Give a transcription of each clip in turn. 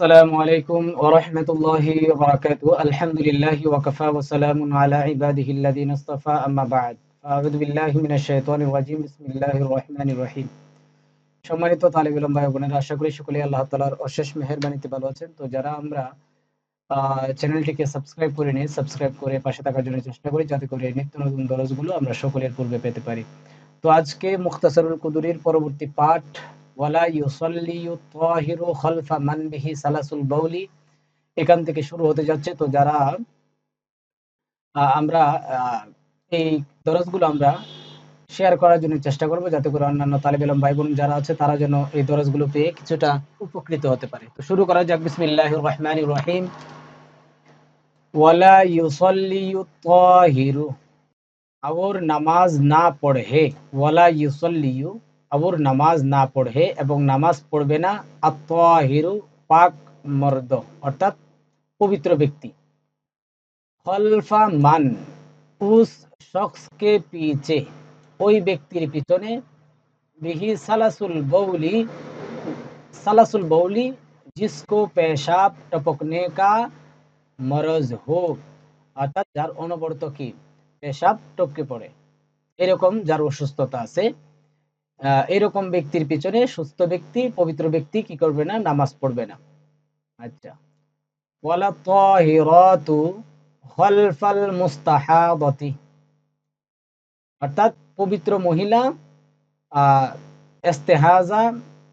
আসসালামু আলাইকুম ওয়া রাহমাতুল্লাহি ওয়া বারাকাতুহু। আলহামদুলিল্লাহি ওয়া কাফা ওয়া সালামুন আলা ইবাদিহি আল্লাযিনা ইসতাফা আম্মা বা'দ। আউযু বিল্লাহি মিনাশ শাইতানির রাজিম। বিসমিল্লাহির রহমানির রহিম। সম্মানিত তালেবিলম ভাই বোনেরা, আশা করি সকলেই আল্লাহ তাআলার অশেষ মেহেরবানিতে ভালো আছেন। তো যারা আমরা চ্যানেলটিকে সাবস্ক্রাইব করে নিই, সাবস্ক্রাইব করে পাশে থাকার জন্য চেষ্টা করি, যাতে করে নিত্য নতুন দরজগুলো আমরা সকলের পূর্বে পেতে পারি। তো আজকে মুখতাসারুল কুদুরির পরবর্তী পাঠ ওয়ালা ইউসাল্লিয়ু তাহিরু খালফা মান বিহি সালাসুল বাউলি। এখান থেকে শুরু হতে যাচ্ছে। তো যারা আমরা এই দরজগুলো আমরা শেয়ার করার জন্য চেষ্টা করব যাতে করে অন্যান্য তালিব ইলম ভাই বোন যারা আছে, তারা যেন এই দরজগুলো পেয়ে কিছুটা উপকৃত হতে পারে। তো শুরু করা যাক। বিসমিল্লাহির রহমানির রহিম। ওয়ালা ইউসাল্লিয়ু তাহিরু और নামাজ না পড়ে ওয়ালা ইউসাল্লিয়ু আবুর নামাজ না পড়ে এবং নামাজ পড়বে না আত্মাহিরু পাক মর্দ অর্থাৎ পবিত্র ব্যক্তি খলফা মান উস শখস কে পিছে ওই ব্যক্তির পিছনে বিহি সালাসুল বৌলি সালাসুল বৌলি जिसको पेशाब टपकने का मरज हो অর্থাৎ যার অনবরত কি পেশাব টপকে পড়ে এরকম যার অসুস্থতা আছে এরকম ব্যক্তির পিছনে সুস্থ ব্যক্তি, পবিত্র ব্যক্তি কি করবে না? নামাজ পড়বে না। আচ্ছা। অর্থাৎ পবিত্র মহিলা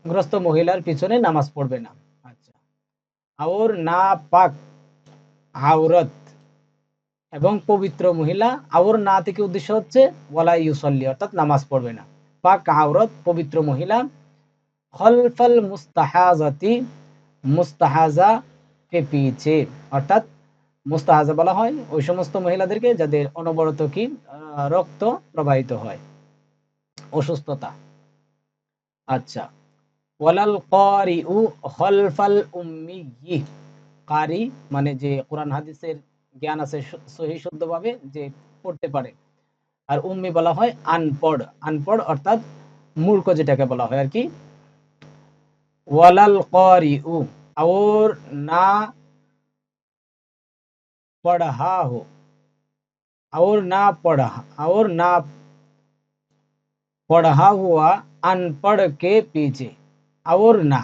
গ্রস্ত মহিলার পিছনে নামাজ পড়বে না। আচ্ছা। আর না পাক আওরত এবং পবিত্র মহিলা আওর না থেকে উদ্দেশ্য হচ্ছে ওয়ালা ইউসল্লি, অর্থাৎ নামাজ পড়বে না। পাক আওরত পবিত্র মহিলা। খলফল মুস্তাহাজাতি মুস্তাহাজা কে পিছে। অর্থাৎ মুস্তাহাজা বলা হয় ওই সমস্ত মহিলাদেরকে যাদের অনবরত কি রক্ত প্রবাহিত হয়। অসুস্থতা। আচ্ছা। ওয়ালাল কারি উ খলফাল উম্মি কারি মানে যে কোরআন হাদিসের জ্ঞান আছে সহি শুদ্ধভাবে যে পড়তে পারে। আর উম্মি বলা হয় আনপড় আনপড় অর্থাৎ মূর্খ যেটাকে বলা হয় আর কি ওয়ালাল করি উ और না पढ़ा हो और ना पढ़ा और ना পড়া হুয়া আনপড় কে পিছে और না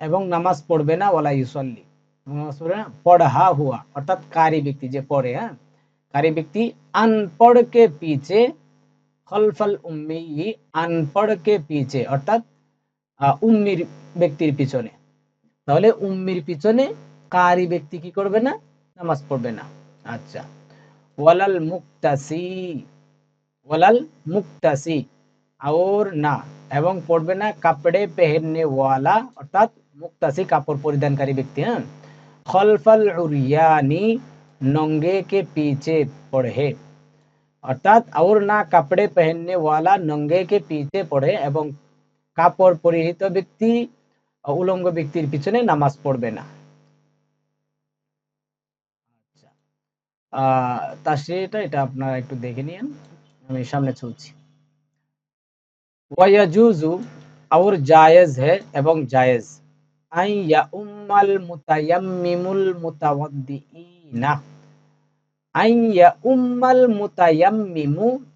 এবং নামাজ পড়বে না ওয়ালা ইউসল্লি নামাজ পড়বে না পড়া হুয়া অর্থাৎ কারি ব্যক্তি যে পড়ে হ্যাঁ কারি ব্যক্তি আনপড় কে পিছে, খলফল উম্মি আনপড় কে পিছে, অর্থাৎ উম্মির ব্যক্তির পিছনে। তাহলে উম্মির পিছনে কারি ব্যক্তি কি করবে না? নামাজ পড়বে না। আচ্ছা। ওয়ালাল মুক্তাসি ওয়ালাল মুক্তাসি আর না, এবং পড়বে না কাপড়ে পেহেরনে ওয়ালা, অর্থাৎ মুক্তাসি কাপড় পরিধানকারী ব্যক্তি হ্যাঁ? খলফল উরিয়ানি নঙ্গে কে পিছে পড়ে অর্থাৎ আর না কাপড়ে পেহেরনে ওয়ালা নঙ্গে কে পিছে পড়ে এবং কাপড় পরিহিত ব্যক্তি উলঙ্গ ব্যক্তির পিছনে নামাজ পড়বে না আচ্ছা তাসরিটা এটা আপনারা একটু দেখে নিন আমি সামনে চলছি ওয়ায়াজুজু আর জায়েজ হে এবং জায়েজ আই ইয়াউম্মাল মুতায়াম্মিমুল মুতাওয়াদ্দিইনা আইয়া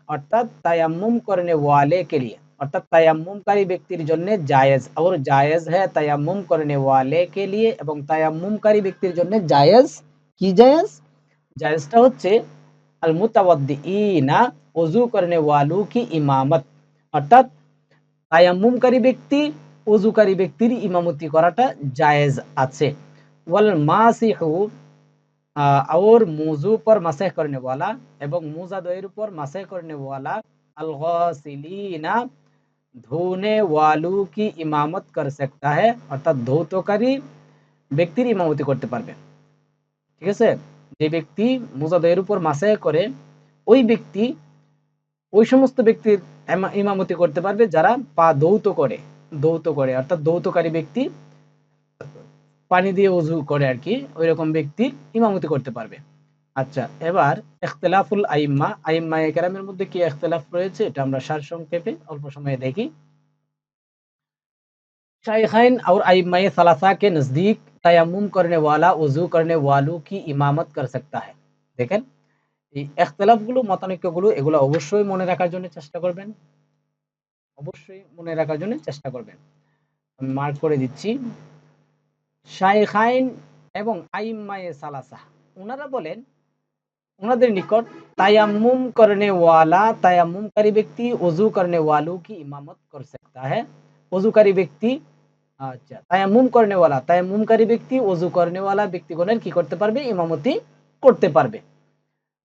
অর্থাৎ তায়াম্মুম করনে ওয়ালে কে লিয়ে। ব্যক্তির ব্যক্তি ওযুকারী ব্যক্তির ইমামতি করাটা জায়েজ আছে। ওয়াল মাসিহু और मुजू पर मसह करने वाला এবং মুজা দয়ের উপর মাসহ করনে वाला আল গাসিলিনা ধোনে ওয়ালু কি ইমামত কর सकता है অর্থাৎ ধৌতকারী ব্যক্তির ইমামতি করতে পারবে ঠিক আছে যে ব্যক্তি মুজাদের উপর মাসায় করে ওই ব্যক্তি ওই সমস্ত ব্যক্তির ইমামতি করতে পারবে যারা পা দৌত করে দৌত করে অর্থাৎ দৌতকারী ব্যক্তি পানি দিয়ে উজু করে আর কি ওই রকম ব্যক্তি ইমামতি করতে পারবে আচ্ছা এবার ইখতিলাফুল আইম্মা আইম্মা কেরামের মধ্যে কি ইখতিলাফ রয়েছে এটা আমরা সার সংক্ষেপে অল্প সময়ে দেখি शायखाइन और आइम्मा सलासा के नज़दीक तयम्मुम करने वाला वजू करने वालों की इमामत कर सकता है দেখেন এই এখতলাফগুলো মতানৈক্যগুলো এগুলো অবশ্যই মনে রাখার জন্য চেষ্টা করবেন অবশ্যই মনে রাখার জন্য চেষ্টা করবেন আমি মার্ক করে দিচ্ছি শাইখাইন এবং আইম্মায়ে সালাসা ওনারা বলেন ওনাদের নিকট তায়াম্মুম করনে ওয়ালা তায়াম্মুমকারী ব্যক্তি ওযু করনে वालों की इमामत कर सकता है ওযুকারী ব্যক্তি আচ্ছা তায়াম্মুম করনে वाला তায়াম্মুমকারী ব্যক্তি ওযু করনে वाला ব্যক্তিগণের কি করতে পারবে ইমামতি করতে পারবে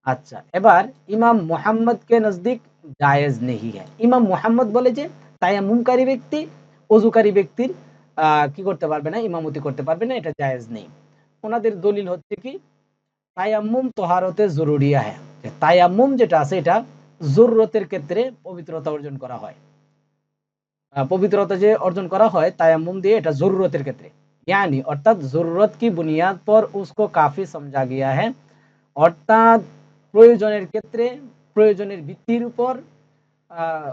আচ্ছা এবার ইমাম মোহাম্মদ কে নজদিক জায়েজ নেহি হ্যাঁ ইমাম মোহাম্মদ বলে যে তায়াম্মুমকারী ব্যক্তি ওযুকারী ব্যক্তির আহ, কি করতে পারবে না ইমামতি করতে পারবে না এটা জায়েজ নেই ওনাদের দলিল হচ্ছে কি তায়াম্মুম তোহারতে জরুরিয়া হ্যাঁ যে তায়াম্মুম যেটা আছে এটা জরুরতের ক্ষেত্রে পবিত্রতা অর্জন করা হয় আহ, পবিত্রতা যে অর্জন করা হয় তায়াম্মুম দিয়ে এটা জরুরতের ক্ষেত্রে यानी অর্থাৎ জরুরত কি বুনিয়াদ পর उसको কাফি সমঝা গিয়া है অর্থাৎ প্রয়োজনের ক্ষেত্রে প্রয়োজনের ভিত্তির উপর আহ,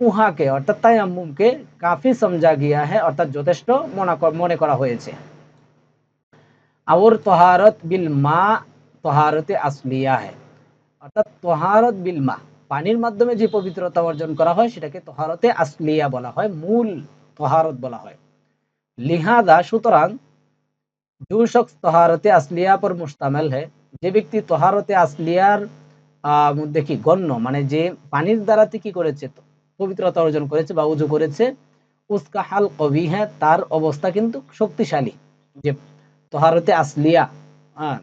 উহাকে অর্থাৎ তায়াম্মুমকে কাফি সমঝা গিয়া है অর্থাৎ যথেষ্ট মনে ক- মনে করা হয়েছে और तहारत बिल মা তহারতে আসলিয়া है অর্থাৎ তহারত বিল মা পানির মাধ্যমে যে পবিত্রতা অর্জন করা হয় সেটাকে তহারতে আসলিয়া বলা হয় মূল তহারত বলা হয় লিহাদা সুতরাং जो शख्स তহারতে আসলিয়া পর মুশতামেল है যে ব্যক্তি তহারতে আসলিয়ার আহ, মধ্যে কি গণ্য মানে যে পানির দ্বারাতে কি করেছে পবিত্রতা অর্জন করেছে বা উজু করেছে, উসকা হাল কবি হ্যাঁ তার অবস্থা কিন্তু শক্তিশালী। যে তহারতে আসলিয়া হ্যাঁ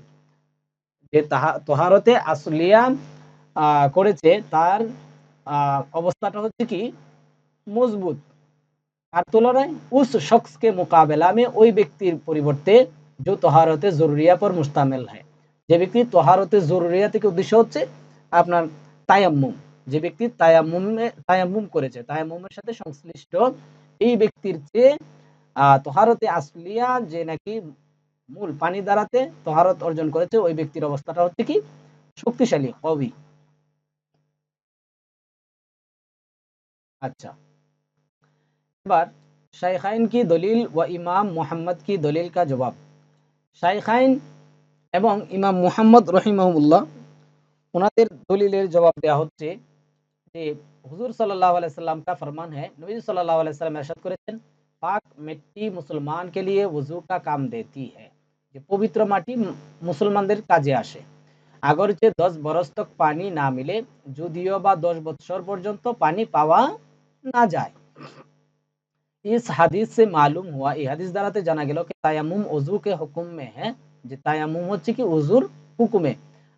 যে তাহা, তহারতে আসলিয়া করেছে, তার অবস্থাটা হচ্ছে কি? মজবুত। আর তুলনায় উস শখসকে মোকাবেলা মে ওই ব্যক্তির পরিবর্তে जो তহারতে জরুরিয়া পর মুস্তামেল হয়। যে ব্যক্তি তহারতে জরুরিয়া থেকে উদ্দেশ্য হচ্ছে আপনার তায়াম্মুম। যে ব্যক্তি তায়াম্মুমে, তায়াম্মুম করেছে, তায়াম্মুমের সাথে সংশ্লিষ্ট এই ব্যক্তির চেয়ে তহারতে আসলিয়া যে নাকি মূল পানি দ্বারাতে তহারত অর্জন করেছে, ওই ব্যক্তির অবস্থাটা হচ্ছে কি? শক্তিশালী কবি আচ্ছা। এবার, শাইখাইন কি দলিল ও ইমাম মোহাম্মদ কি দলিল কা জবাব? শাইখাইন এবং ইমাম মুহাম্মদ রহিমাহুল্লাহ, ওনাদের দলিলের জবাব দেওয়া হচ্ছে হুজুর সাল্লাল্লাহু अलैहि वसल्लम का फरमान है नबी सल्लल्लाहु अलैहि वसल्लम इरशाद করেছেন পাক মিট্টি মুসলমান के लिए वजू का काम देती है যে পবিত্র মাটি মু- মুসলমানদের কাজে আসে আগরচে দশ বরস তক পানি না মিলে যদিও বা দশ বৎসর পর্যন্ত পানি পাওয়া না যায় इस हदीस से मालूम हुआ এই হাদিস দ্বারাতে জানা গেল कि তায়াম্মুম ওযু के हुक्म में है যে তায়াম্মুম হচ্ছে কি ওযুর হুকুমে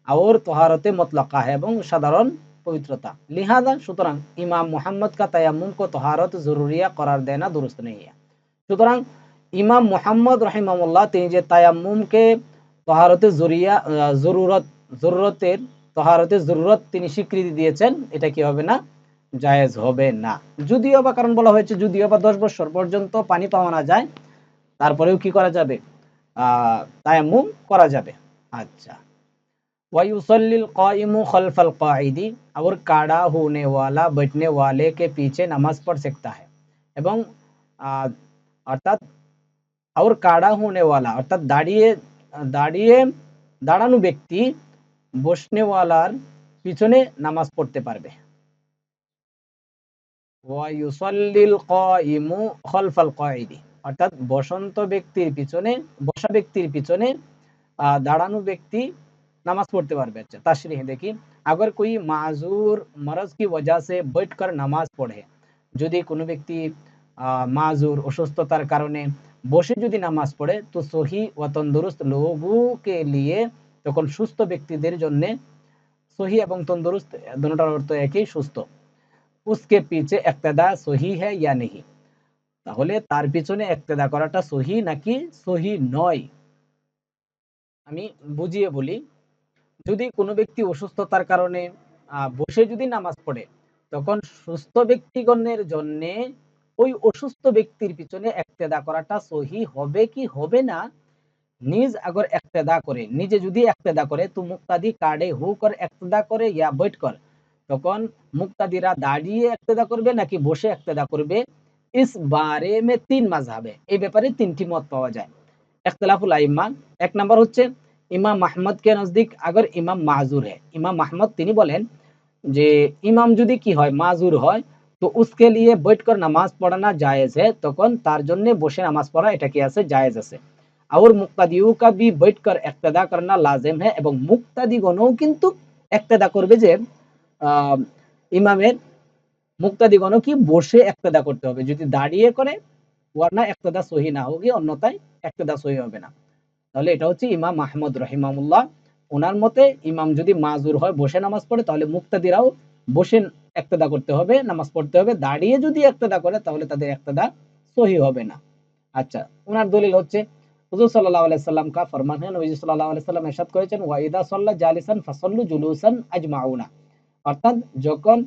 और তহারতে মুতলাকা है এবং সাধারণ পবিত্রতা। লিহাদা সুতরাং ইমাম মোহাম্মদ কা তায়াম্মুম কো তোহারত জরুরিয়া করার দেয় না দুরুস্ত নেই সুতরাং ইমাম মোহাম্মদ রহিমামুল্লাহ তিনি যে তায়ামুমকে তহারতে জরিয়া জরুরত, জরুরতের, তহারতে জরুরত তিনি স্বীকৃতি দিয়েছেন, এটা কি হবে না? জায়েজ হবে না। যদিও বা কারণ বলা হয়েছে, যদিও বা দশ বছর পর্যন্ত পানি পাওয়া না যায়, তারপরেও কি করা যাবে? আহ তায়ামুম করা যাবে। আচ্ছা। वयुसलम खलफलकादी और काड़ा होने वाला बैठने वाले के पीछे नमाज़ पढ़ सकता है। एवं अर्थात, और काड़ा होने वाला, अर्थात दाड़िए दाड़िए দাঁড়ানো ব্যক্তি বসনেওয়ালার পিছনে নামাজ পড়তে পারবে অর্থাৎ बसंत ব্যক্তির পিছনে बसा ব্যক্তির পিছনে दाड़ानु व्यक्ति नमाज पढ़ते पारबे अच्छा तशरीह देखिए अगर कोई माजूर मरज की वजह से बैठकर নামাজ পড়ে যদি কোনো ব্যক্তি আহ, মাজুর অসুস্থতার কারণে বসে যদি নামাজ পড়ে তো সহি ও তন্দুরুস্ত লোগুকে লিয়ে তখন সুস্থ ব্যক্তিদের জন্য সহি এবং তন্দুরুস্ত দুটোটার অর্থ একই সুস্থ উসকে পিছে একতেদা সহি হ্যাঁ ইয়া নেহি তাহলে তার পিছনে একতেদা করাটা সহি নাকি সহি নয় আমি বুঝিয়ে বলি যদি কোনো ব্যক্তি অসুস্থতার কারণে বসে যদি নামাজ পড়ে, তখন সুস্থ ব্যক্তিগণের জন্য ওই অসুস্থ ব্যক্তির পিছনে একতেদা করাটা সহি হবে কি হবে না, নিজ আগর একতেদা করে, নিজে যদি একতেদা করে, তো মুক্তাদি কার্ডে হু কর একতেদা করে ইয়া বৈঠ কর, তখন মুক্তাদিরা দাঁড়িয়ে একতেদা করবে নাকি বসে একতেদা করবে? ইস বারে মে তিন মাঝ হবে এই ব্যাপারে তিনটি মত পাওয়া যায়। একতলাফুল আইম্মা, এক নাম্বার হচ্ছে ইমাম আহমদ কে নজদিক अगर ইমাম মাযুর है ইমাম আহমদ তিনি বলেন যে ইমাম যদি কি হয় মাজুর হয় তো उसके लिए बैठकर নামাজ পড়ানা জায়েজ है তখন তার জন্য বসে নামাজ পড়া এটা কি আছে জায়েজ আছে और মুক্তাদিউ का भी बैठकर इक्तदा करना लाजिम है এবং মুক্তাদিগণও কিন্তু ইক্তদা করবে যে আহ, ইমামের মুক্তাদিগণও কি বসে ইক্তদা করতে হবে যদি দাঁড়িয়ে করে ওয়ারনা ইক্তদা সহি না হোগি অন্যথায় ইক্তদা সহি হবে না তাহলে এটা হচ্ছে ইমাম আহমদ রহিমামুল্লাহ ওনার মতে ইমাম যদি মাজুর হয়, বসে নামাজ পড়ে, তাহলে মুক্তাদিরাও বসে ইক্তদা করতে হবে, নামাজ পড়তে হবে। দাঁড়িয়ে যদি ইক্তদা করে, তাহলে তাদের ইক্তদা সহি হবে না। আচ্ছা ওনার দলিল হচ্ছে, হুজুর সাল্লাম কা ফরমান আলাইহি সাল্লাম ইরশাদ করেছেন ওয়াইদা সাল্লা জালিসান ফাসাল্লু জুলুসান আজমাউনা। অর্থাৎ যখন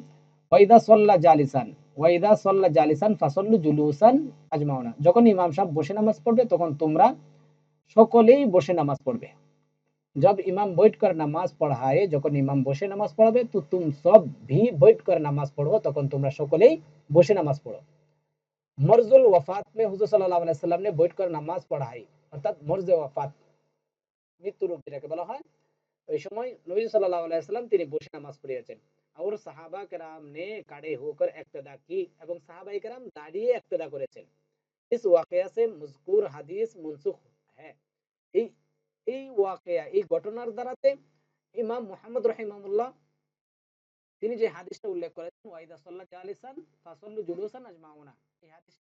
ওয়াইদা সাল্লা জালিসান ওয়াইদা সাল্লা জালিসান ফাসাল্লু জুলুসান আজমাউনা। যখন ইমাম সাহেব বসে নামাজ পড়বে, তখন তোমরা সকলেই বসে নামাজ পড়বে जब इमाम बैठ कर নামাজ পড়ায় যখন ইমাম বসে নামাজ পড়াবে তো তুম সব ভি बैठ कर নামাজ পড়ো তখন তোমরা সকলেই বসে নামাজ পড়ো মরজুল ওয়াফাত में হুজুর সাল্লাল্লাহু আলাইহি সাল্লাম ने बैठ कर নামাজ পড়াই অর্থাৎ মরজ ওয়াফাত মৃত্যু রোগ যেটাকে বলা হয় ওই সময় নবী সাল্লাল্লাহু আলাইহি সাল্লাম তিনি বসে নামাজ পড়িয়েছেন और সাহাবা কেরাম ने खड़े होकर इक्तदा की এবং সাহাবায়ে কেরাম দাঁড়িয়ে ইক্তদা করেছেন इस वाकया से मजकूर হাদিস मनसुख है এই এই ওয়াকিয়া, এই ঘটনার দ্বারাতে ইমাম মোহাম্মদ রহিমামুল্লাহ তিনি যে হাদিসটা উল্লেখ করেছেন, ওয়াইদা সাল্লাহ আলিসান ফাসল্লু জুলুসান আজমাউনা, এই হাদিসটা